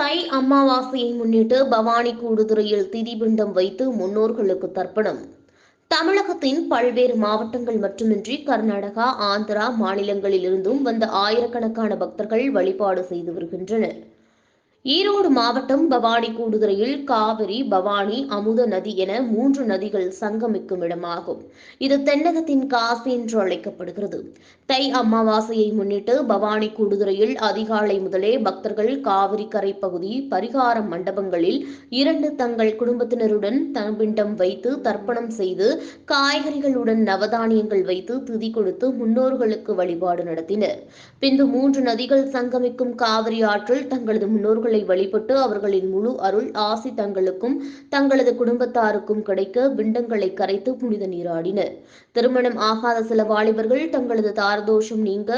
தை அமாவாசையை முன்னிட்டு பவானி கூடுதுறையில் திதிபிண்டம் வைத்து முன்னோர்களுக்கு தர்ப்பணம். தமிழகத்தின் பல்வேறு மாவட்டங்கள் மட்டுமின்றி கர்நாடகா ஆந்திரா மாநிலங்களிலிருந்தும் வந்த ஆயிரக்கணக்கான பக்தர்கள் வழிபாடு செய்து வருகின்றனர். ஈரோடு மாவட்டம் பவானி கூடுதுறையில் காவிரி பவானி அமுத நதி என மூன்று நதிகள் சங்கமிக்கும் இடமாகும். இது தென்னகத்தின் காசி என்று அழைக்கப்படுகிறது. தை அமாவாசையை முன்னிட்டு பவானி கூடுதுறையில் அதிகாலை முதலே பக்தர்கள் காவிரி கரை பகுதி பரிகார மண்டபங்களில் இரண்டு தங்கள் குடும்பத்தினருடன் தம்பிண்டம் வைத்து தர்ப்பணம் செய்து காய்கறிகளுடன் நவதானியங்கள் வைத்து திதி கொடுத்து முன்னோர்களுக்கு வழிபாடு நடத்தினர். பின்பு மூன்று நதிகள் சங்கமிக்கும் காவிரி ஆற்றில் தங்களது முன்னோர்கள் முன்னோர்களை வழிபட்டு அவர்களின் முழு அருள் ஆசி தங்களுக்கும் தங்களது குடும்பத்தாருக்கும் கிடைக்க பிண்டங்களை கரைத்து புனித நீராடினர். திருமணம் ஆகாத சில வாலிபர்கள் தங்களது தாரதோஷம் நீங்க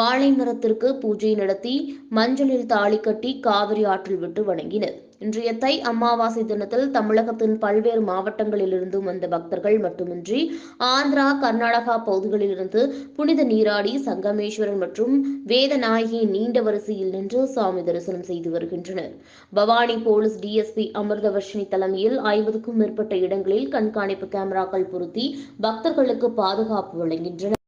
வாழை மரத்திற்கு பூஜை நடத்தி மஞ்சளில் தாலி கட்டி காவிரி ஆற்றில் விட்டு வணங்கினர். இன்றைய தை அமாவாசை தினத்தில் தமிழகத்தின் பல்வேறு மாவட்டங்களிலிருந்தும் வந்த பக்தர்கள் மட்டுமின்றி ஆந்திரா கர்நாடகா பகுதிகளிலிருந்து புனித நீராடி சங்கமேஸ்வரன் மற்றும் வேதநாயகியின் நீண்ட வரிசையில் நின்று சாமி தரிசனம் செய்து வருகின்றனர். பவானி போலீஸ் டிஎஸ்பி அமிர்தவர்ஷினி தலைமையில் ஐம்பதுக்கும் மேற்பட்ட இடங்களில் கண்காணிப்பு கேமராக்கள் பொருத்தி பக்தர்களுக்கு பாதுகாப்பு வழங்குகின்றனர்.